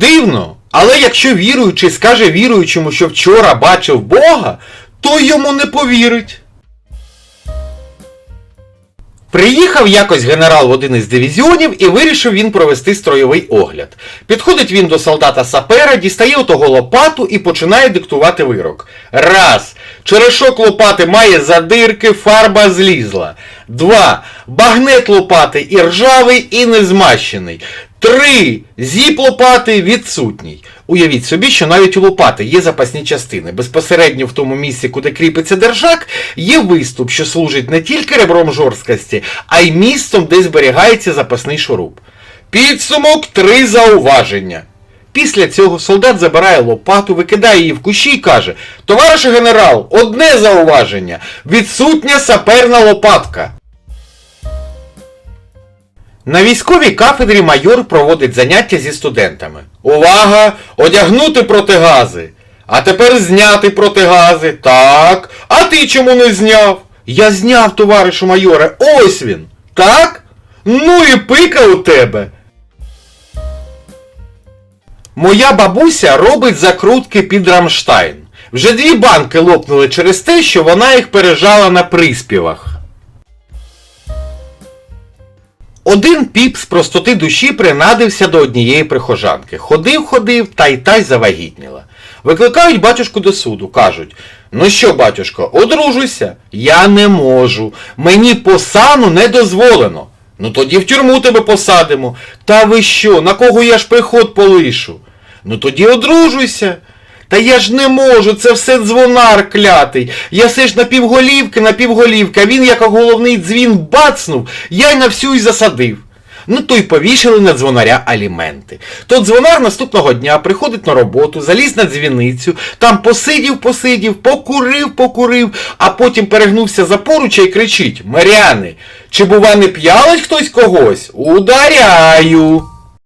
Дивно, але якщо віруючий скаже віруючому, що вчора бачив Бога, то йому не повірить. Приїхав якось генерал в один із дивізіонів і вирішив він провести строєвий огляд. Підходить він до солдата сапера, дістає того лопату і починає диктувати вирок. Раз. Черешок лопати має задирки, фарба злізла. Два. Багнет лопати і ржавий, і незмащений. Три. Зіп лопати відсутній. Уявіть собі, що навіть у лопати є запасні частини. Безпосередньо в тому місці, куди кріпиться держак, є виступ, що служить не тільки ребром жорсткості, а й місцем, де зберігається запасний шуруп. Підсумок три зауваження. Після цього солдат забирає лопату, викидає її в кущі і каже: Товариш генерал, одне зауваження. Відсутня саперна лопатка. На військовій кафедрі майор проводить заняття зі студентами. Увага! Одягнути протигази. А тепер зняти протигази. Так. А ти чому не зняв? Я зняв, товаришу майоре. Ось він. Так? Ну і пика у тебе. Моя бабуся робить закрутки під Рамштайн. Вже дві банки лопнули через те, що вона їх пережала на приспівах. Один піп з простоти душі принадився до однієї прихожанки. Ходив, ходив, та й та й завагітніла. Викликають батюшку до суду, кажуть: Ну що, батюшко, одружуйся. Я не можу. Мені по сану не дозволено. Ну тоді в тюрму тебе посадимо. Та ви що, на кого я ж приход полишу? Ну тоді одружуйся. Та я ж не можу, це все дзвонар клятий. Я все ж напівголівки, напівголівки, а він як головний дзвін бацнув, я й на всю й засадив. Ну то й повішали на дзвонаря аліменти. То дзвонар наступного дня приходить на роботу, заліз на дзвіницю, там посидів, посидів, покурив, покурив, а потім перегнувся за поруча і кричить: Маряни, чи бува не п'ялить хтось когось? Ударяю!